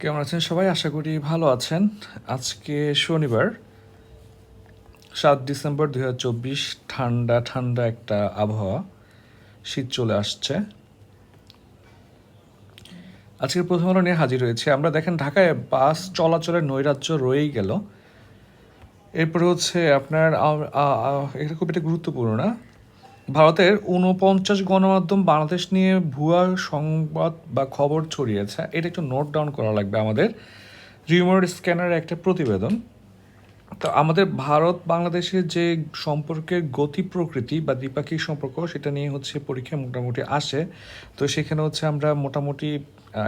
কেমন আছেন সবাই? আশা করি ভালো আছেন। আজকে শনিবার, সাত ডিসেম্বর দুই হাজার চব্বিশ, ঠান্ডা ঠান্ডা একটা আবহাওয়া। শীত চলে আসছে। আজকের প্রথম আলো নিয়ে হাজির হয়েছে। আমরা দেখেন ঢাকায় বাস চলাচলের নৈরাজ্য রয়েই গেল। এরপরে হচ্ছে আপনার এটা খুব একটা গুরুত্বপূর্ণ না? ভারতের ঊনপঞ্চাশ গণমাধ্যম বাংলাদেশ নিয়ে ভুয়া সংবাদ বা খবর ছড়িয়েছে, এটা একটু নোট ডাউন করা লাগবে আমাদের। রিউমার স্ক্যানার একটা প্রতিবেদন। তো আমাদের ভারত বাংলাদেশের যে সম্পর্কের গতি প্রকৃতি বা দ্বিপাক্ষিক সম্পর্ক, সেটা নিয়ে হচ্ছে পরীক্ষা মোটামুটি আসে। তো সেখানে হচ্ছে আমরা মোটামুটি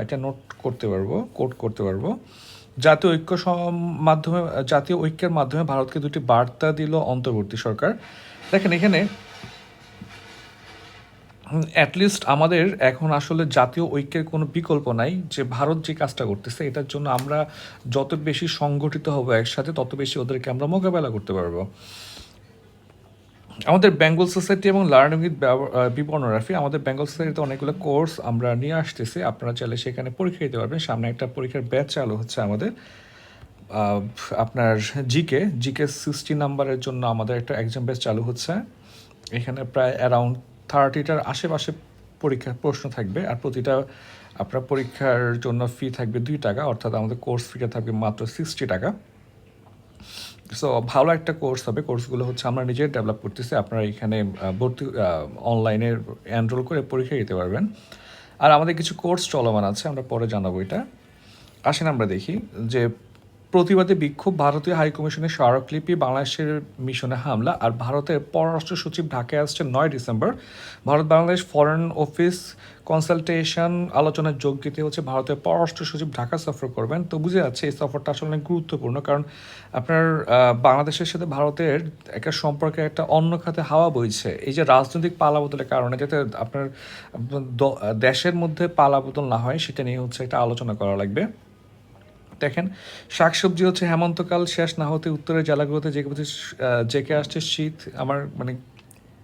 এটা নোট করতে পারব কোট করতে পারব। জাতীয় ঐক্য মাধ্যমে, জাতীয় ঐক্যের মাধ্যমে ভারতকে দুটি বার্তা দিল অন্তর্বর্তী সরকার। দেখেন এখানে অ্যাটলিস্ট আমাদের এখন আসলে জাতীয় ঐক্যের কোনো বিকল্প নাই যে ভারত যে কাজটা করতেছে, এটার জন্য আমরা যত বেশি সংগঠিত হব একসাথে, তত বেশি ওদেরকে আমরা মোকাবেলা করতে পারব। আমাদের বেঙ্গল সোসাইটি এবং লার্নিং উইথ বিবর্ণরাফি আমাদের বেঙ্গল সোসাইটিতে অনেকগুলো কোর্স আমরা নিয়ে আসতেছি, আপনারা চাইলে সেখানে পরীক্ষা দিতে পারবেন। সামনে একটা পরীক্ষার ব্যাচ চালু হচ্ছে আমাদের। আপনার জিকে জিকে সিক্সটি নাম্বারের জন্য আমাদের একটা এক্সাম ব্যাচ চালু হচ্ছে। এখানে প্রায় অ্যারাউন্ড থার্টিটার আশেপাশে পরীক্ষার প্রশ্ন থাকবে আর প্রতিটা আপনার পরীক্ষার জন্য ফি থাকবে দুই টাকা, অর্থাৎ আমাদের কোর্স ফিটা থাকবে মাত্র সিক্সটি টাকা। সো ভালো একটা কোর্স হবে। কোর্সগুলো হচ্ছে আমরা নিজে ডেভেলপ করতেছি। আপনারা এখানে ভর্তি অনলাইনে এনরোল করে পরীক্ষা দিতে পারবেন। আর আমাদের কিছু কোর্স চলমান আছে, আমরা পরে জানাব এটা। আসেন আমরা দেখি যে প্রতিবাদে বিক্ষোভ ভারতীয় হাইকমিশনের স্মারকলিপি, বাংলাদেশের মিশনে হামলা আর ভারতের পররাষ্ট্র সচিব ঢাকায় আসছে নয় December. Bharat Bangladesh foreign office consultation আলোচনায় যোগ দিতে হচ্ছে। ভারতের পররাষ্ট্র সচিব ঢাকা সফর করবেন। তো বুঝে যাচ্ছে এই সফরটা আসলে অনেক গুরুত্বপূর্ণ কারণ আপনার বাংলাদেশের সাথে ভারতের একটা সম্পর্কে একটা অন্য খাতে হাওয়া বইছে। এই যে রাজনৈতিক পালাবদলের কারণে যাতে আপনার দেশের মধ্যে পালাবদল না হয়, সেটা নিয়ে হচ্ছে একটা আলোচনা করা লাগবে। দেখেন, শাকসবজি হচ্ছে হেমন্তকাল, শেষ না হতে উত্তরের জেলাগুলোতে যে জেকে আসছে, শীত, আমার মানে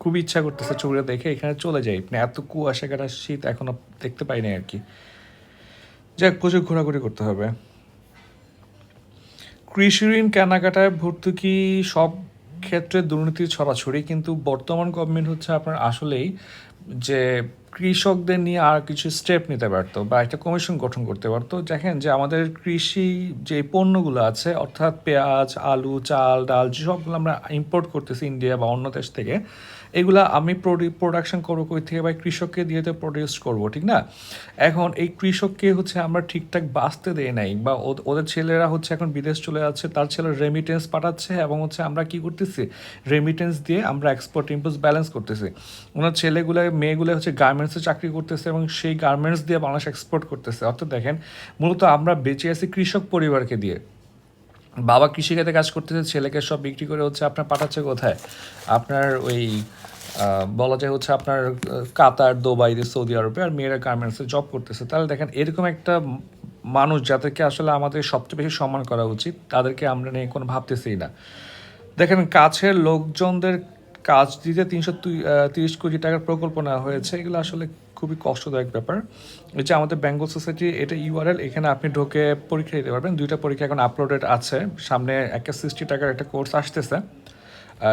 খুব ইচ্ছা করতেছে ছবিটা দেখে, এখানে চলে যাই। মানে এত কুয়াশা কাটা শীত এখনও দেখতে পাই না আর কি। যাক, প্রচুর ঘোরাঘুরি করতে হবে। কৃষি ঋণ কেনাকাটায় ভর্তুকি সব ক্ষেত্রে দুর্নীতির ছড়াছড়ি, কিন্তু বর্তমান গভর্নমেন্ট হচ্ছে আপনার আসলেই যে কৃষকদের নিয়ে আর কিছু স্টেপ নিতে পারত বা একটা কমিশন গঠন করতে পারতো। দেখেন যে আমাদের কৃষি যে পণ্যগুলো আছে, অর্থাৎ পেঁয়াজ, আলু, চাল, ডাল যেসবগুলো আমরা ইম্পোর্ট করতেছি ইন্ডিয়া বা অন্য দেশ থেকে এগুলা আমি প্রোডাকশন করব কই থেকে? বা কৃষককে দিয়ে তো প্রডিউস করব, ঠিক না? এখন এই কৃষককে হচ্ছে আমরা ঠিকঠাক বাঁচতে দেই নাই বা ওদ- ওদের ছেলেরা হচ্ছে এখন বিদেশ চলে যাচ্ছে, তার ছেলে রেমিটেন্স পাঠাচ্ছে এবং হচ্ছে আমরা কি করতেছি? রেমিটেন্স দিয়ে আমরা এক্সপোর্ট ইম্পোর্ট ব্যালেন্স করতেছি। ওনার ছেলেগুলো, মেয়েগুলো হচ্ছে গার্মেন্টসে চাকরি করতেছে এবং সেই গার্মেন্টস দিয়ে বাংলাদেশ এক্সপোর্ট করতেছে। অর্থাৎ দেখেন, মূলত আমরা বেঁচে আছি কৃষক পরিবারকে দিয়ে। বাবা কৃষিখাতে কাজ করতেছে, ছেলেকে সব বিক্রি করে হচ্ছে আপনার পাঠাচ্ছে কোথায়? আপনার ওই বলা যায় হচ্ছে আপনার কাতার, দুবাই সৌদি আরবে আর মেয়েরা গার্মেন্টসে জব করতেছে। তাহলে দেখেন, এরকম একটা মানুষ যাদেরকে আসলে আমাদের সবচেয়ে বেশি সম্মান করা উচিত, তাদেরকে আমরা নিয়ে কোনো ভাবতেছি না। দেখেন, কাছের লোকজনদের কাজ দিতে তিনশো তিরিশ কোটি টাকার প্রকল্প নেওয়া হয়েছে, এগুলো আসলে খুবই কষ্টদায়ক ব্যাপার। এই যে আমাদের বেঙ্গল সোসাইটি এটা ইউআরএল এখানে আপনি ঢোকে পরীক্ষা দিতে পারবেন। দুইটা পরীক্ষা এখন আপলোডেড আছে। সামনে একটা সিক্সটি টাকার একটা কোর্স আসতেছে।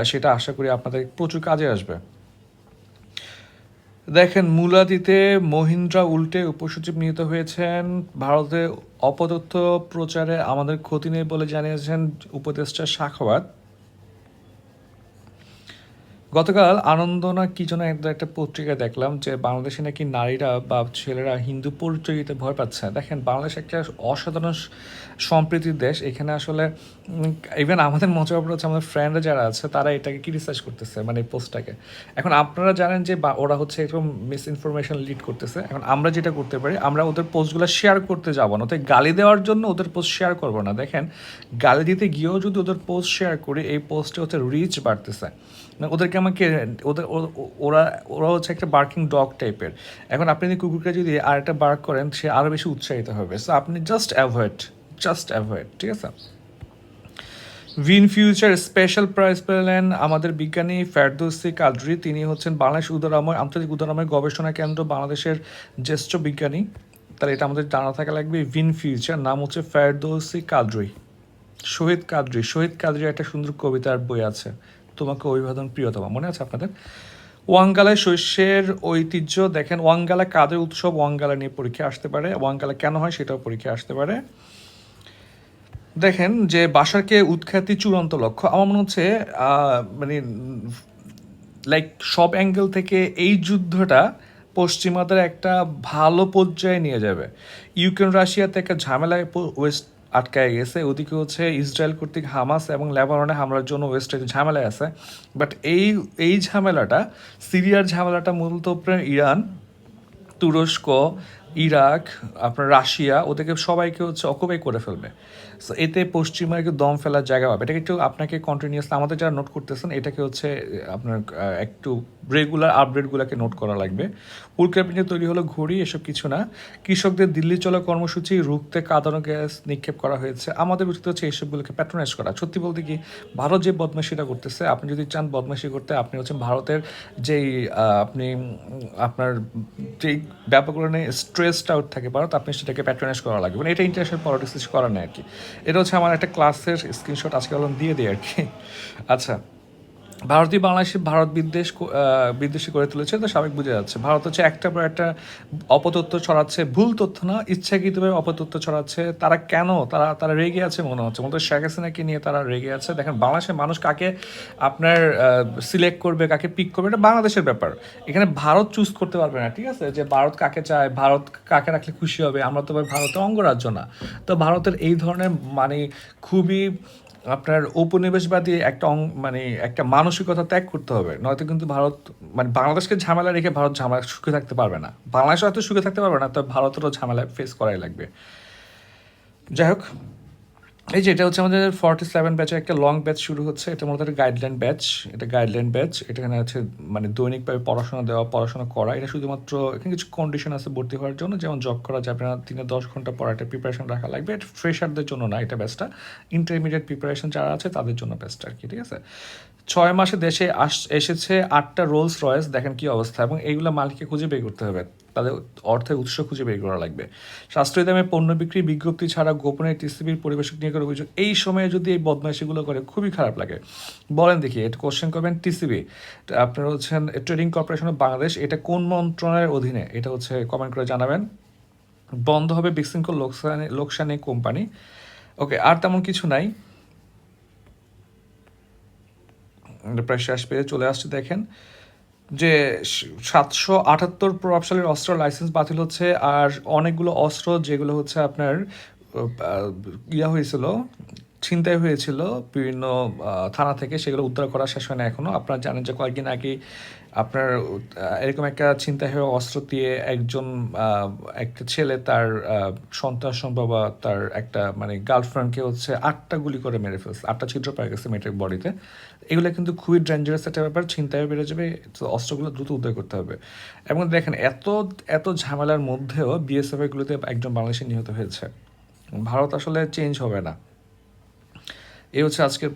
সেটা আশা করি আপনাদের প্রচুর কাজে আসবে। দেখেন, মুলাদিতে মহিন্দ্রা উল্টে উপসচিব নিহত হয়েছেন। ভারতে অপতথ্য প্রচারে আমাদের ক্ষতি নেই বলে জানিয়েছেন উপদেষ্টা শাখাওয়াত। গতকাল আনন্দ না কি যেন একটা পত্রিকায় দেখলাম যে বাংলাদেশে নাকি নারীরা বা ছেলেরা হিন্দু পরিচয় ভয় পাচ্ছে। দেখেন, বাংলাদেশ একটা অসাধারণ সম্প্রীতির দেশ। এখানে আসলে ইভেন আমাদের মজা ব্যাপার হচ্ছে আমাদের ফ্রেন্ডরা যারা আছে, তারা এটাকে কি রিসার্চ করতেছে মানে এই পোস্টটাকে এখন আপনারা জানেন যে বা- ওরা হচ্ছে এরকম মিস ইনফরমেশন লিড করতেছে। এখন আমরা যেটা করতে পারি, আমরা ওদের পোস্টগুলো শেয়ার করতে যাব না। তাই গালি দেওয়ার জন্য ওদের পোস্ট শেয়ার করব না। দেখেন, গালি দিতে গিয়েও যদি ওদের পোস্ট শেয়ার করি, এই পোস্টে হচ্ছে রিচ বাড়তেছে। মানে ওদেরকে আমাকে, ওদের ওরা ওরা হচ্ছে একটা বার্কিং ডগ টাইপের এখন আপনি যদি কুকুরকে যদি আর একটা বার্ক করেন, সে আরও বেশি উৎসাহিত হবে। সো আপনি জাস্ট অ্যাভয়েড জাস্ট অ্যাভয়েড ঠিক আছে? উইন ফিউচার স্পেশাল প্রাইজ পেলেন আমাদের বিজ্ঞানী ফেরদৌসি কাদরি তিনি হচ্ছেন বাংলাদেশ উদারাময় আন্তর্জাতিক উদারাময় গবেষণা কেন্দ্র, বাংলাদেশের জ্যেষ্ঠ বিজ্ঞানী। তাহলে এটা আমাদের জানা থাকা লাগবে ভিন ফিউচার নাম হচ্ছে ফেরদৌসি কাদরি শহীদ কাদরি শহীদ কাদরি একটা সুন্দর কবিতার বই আছে। তোমাকে অভিবাদন প্রিয়তমা। মনে আছে আপনাদের? ওয়াঙ্গালায় শস্যের ঐতিহ্য, দেখেন ওয়াঙ্গালা কাদের উৎসব? ওয়াঙ্গালা নিয়ে পরীক্ষা আসতে পারে। ওয়াঙ্গালা কেন হয় সেটাও পরীক্ষা আসতে পারে। দেখেন যে বাসারকে উৎখ্যাতি চূড়ান্ত লক্ষ্য। আমার মনে হচ্ছে মানে লাইক সব অ্যাঙ্গেল থেকে এই যুদ্ধটা পশ্চিমাদের একটা ভালো পর্যায়ে নিয়ে যাবে। ইউক্রেন, রাশিয়াতে একটা ঝামেলায় ওয়েস্ট আটকায় গেছে। ওদিকে হচ্ছে ইসরায়েল কর্তৃক হামাস এবং লেবাননে হামলার জন্য ওয়েস্টে ঝামেলায় আছে। বাট এই এই ঝামেলাটা, সিরিয়ার ঝামেলাটা মূলত ইরান, তুরস্ক, ইরাক, আপনার রাশিয়া, ওদেরকে সবাইকে হচ্ছে অকুপাই করে ফেলবে। সো এতে পশ্চিমা একটু দম ফেলার জায়গা পাবে। এটাকে একটু আপনাকে কন্টিনিউসলি আমাদের যারা নোট করতেছেন, এটাকে হচ্ছে আপনার একটু রেগুলার আপডেটগুলোকে নোট করা লাগবে। উল্কাপিণ্ডে তৈরি হলো ঘড়ি, এসব কিছু না। কৃষকদের দিল্লি চলা কর্মসূচি, রুখতে কাঁদানো গ্যাস নিক্ষেপ করা হয়েছে। আমাদের উচিত হচ্ছে এইসবগুলোকে প্যাট্রোনাইজ করা। সত্যি বলতে কি, ভারত যে বদমাশিটা করতেছে, আপনি যদি চান বদমাশি করতে, আপনি হচ্ছেন ভারতের যেই আপনি আপনার যেই ব্যাপারগুলো নিয়ে স্ট্রেসড আউট থাকে ভারত, আপনি সেটাকে প্যাট্রোনাইজ করা লাগবে। মানে এটা ইন্টারন্যাশনাল পলিটিক্স করার নেই আর কি। এটা হচ্ছে আমার একটা ক্লাসের স্ক্রিনশট আজকে বললাম দিয়ে দিই আর কি। আচ্ছা ভারতীয় বাংলাদেশে ভারত বিদ্বেষ বিদ্বেষী করে তুলেছে, তো স্বাভাবিক বুঝে যাচ্ছে। ভারত হচ্ছে একটা পর একটা অপতথ্য ছড়াচ্ছে, ভুল তথ্য না, ইচ্ছাকৃতভাবে অপতথ্য ছড়াচ্ছে। তারা কেন? তারা তারা রেগে আছে মনে হচ্ছে। মূলত শেখ হাসিনাকে নিয়ে তারা রেগে আছে। দেখেন বাংলাদেশের মানুষ কাকে আপনার সিলেক্ট করবে, কাকে পিক করবে, এটা বাংলাদেশের ব্যাপার। এখানে ভারত চুজ করতে পারবে না, ঠিক আছে? যে ভারত কাকে চায়, ভারত কাকে রাখলে খুশি হবে? আমরা তো ভাই ভারতের অঙ্গরাজ্য না। তো ভারতের এই ধরনের মানে খুবই আপনার উপনিবেশবাদী একটা অং- মানে একটা মানসিকতা ত্যাগ করতে হবে। নয়তো কিন্তু ভারত মানে বাংলাদেশকে ঝামেলা রেখে ভারত ঝামেলা সুখে থাকতে পারবে না। বাংলাদেশ হয়তো সুখে থাকতে পারবে না, তবে ভারতেরও ঝামেলা ফেস করাই লাগবে। যাই হোক এই যে, এটা হচ্ছে আমাদের ফর্টি সেভেন ব্যাচের একটা লং ব্যাচ শুরু হচ্ছে। এটা মূলত একটা গাইডলাইন ব্যাচ এটা গাইডলাইন ব্যাচ এখানে হচ্ছে মানে দৈনিকভাবে পড়াশোনা দেওয়া, পড়াশোনা করা। এটা শুধুমাত্র এখানে কিছু কন্ডিশন আছে ভর্তি হওয়ার জন্য। যেমন জব করা যাবে না, দিনে দশ ঘণ্টা পর একটা প্রিপারেশন রাখা লাগবে। এটা ফ্রেশারদের জন্য না, এটা ব্যাচটা ইন্টারমিডিয়েট প্রিপারেশন যারা আছে, তাদের জন্য বেস্টটা আর কি, ঠিক আছে? ছয় মাসে দেশে আস, এসেছে আটটা রোলস রয়েস দেখেন কি অবস্থা। এবং এইগুলো মালিককে খুঁজে বের করতে হবে। তাদের অর্থের উৎস খুঁজে বের করা লাগবে। সাশ্রয়ী দামে পণ্য বিক্রি, বিজ্ঞপ্তি ছাড়া গোপনে টিসিবির পরিবেশক নিয়ে করে অভিযোগ। এই সময়ে যদি এই বদমাইশিগুলো করে, খুবই খারাপ লাগে। বলেন দেখি এটা কোশ্চেন করবেন টিসিবি। আপনারা হচ্ছেন ট্রেডিং কর্পোরেশন অফ বাংলাদেশ। এটা কোন মন্ত্রণালয়ের অধীনে? এটা হচ্ছে কমেন্ট করে জানাবেন। বন্ধ হবে বিশৃঙ্খল লোকসানি লোকসানি কোম্পানি। ওকে আর তেমন কিছু নাই। প্রায় শেষ পেয়ে চলে আসছে, দেখেন। যে সাতশো আটাত্তর প্রভাবশালীর অস্ত্র লাইসেন্স বাতিল হচ্ছে আর অনেকগুলো অস্ত্র যেগুলো হচ্ছে আপনার ইয়া হয়েছিল ছিনতাই হয়েছিল বিভিন্ন থানা থেকে, সেগুলো উদ্ধার করা শেষ হয় না এখনও। আপনারা জানেন যে কয়েকদিন আগে আপনার এরকম একটা চিন্তা হয়ে অস্ত্র দিয়ে একজন একটা ছেলে তার সম্ভব বা তার একটা মানে গার্লফ্রেন্ডকে হচ্ছে আটটা গুলি করে মেরে ফেলছে, আটটা ছিদ্র পাওয়া গেছে মেয়েটার বডিতে। এগুলো কিন্তু খুবই ডেঞ্জারাস একটা ব্যাপার চিন্তায় বেড়ে যাবে, তো অস্ত্রগুলো দ্রুত উদ্ধার করতে হবে। এবং দেখেন, এত এত ঝামেলার মধ্যেও বিএসএফ এগুলোতে একজন বাংলাদেশি নিহত হয়েছে। ভারত আসলে চেঞ্জ হবে না। এই হচ্ছে আজকের